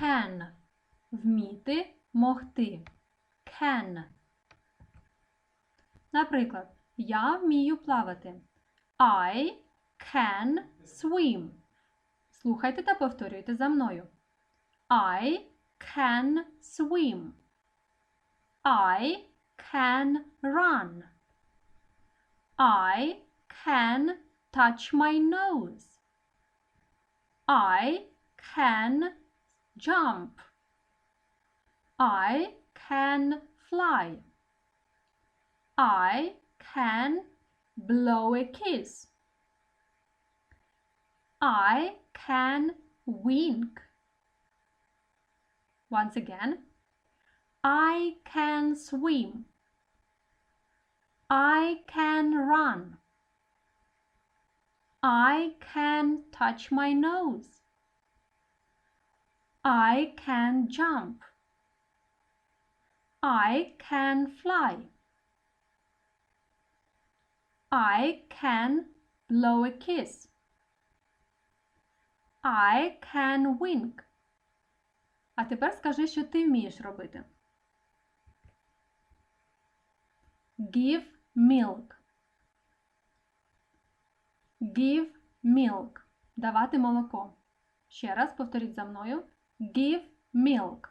Can. Вміти, могти. Can. Наприклад, я вмію плавати. I can swim. Слухайте та повторюйте за мною. I can swim. I can run. I can touch my nose. I can jump. I can fly. I can blow a kiss. I can wink. Once again, I can swim. I can run. I can touch my nose. I can jump. I can fly. I can blow a kiss. I can wink. А тепер скажи, що ти вмієш робити. Give milk. Give milk. Давати молоко. Ще раз повторіть за мною. Give milk.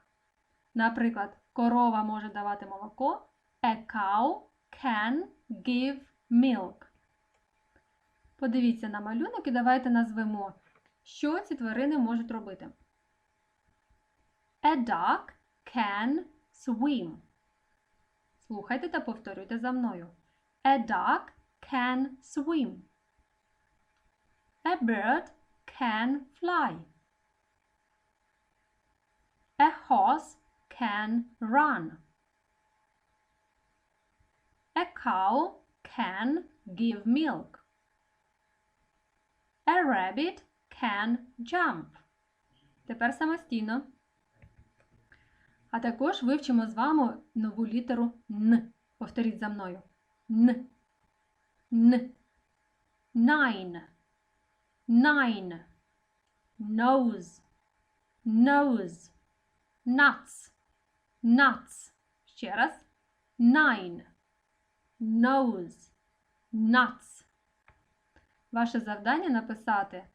Наприклад, корова може давати молоко. A cow can give milk. Подивіться на малюнок і давайте назвемо, що ці тварини можуть робити. A duck can swim. Слухайте та повторюйте за мною. A duck can swim. A bird can fly. A horse can run. A cow can give milk. A rabbit can jump. Тепер самостійно. А також вивчимо з вами нову літеру Н. Повторіть за мною. Н. Н. Nine. Nine. Nose. Nose. Nuts. Nuts. Ще раз. Nine. Nose. Nuts. Ваше завдання написати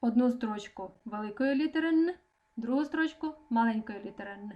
одну строчку великої літери Н, другу строчку маленької літери Н.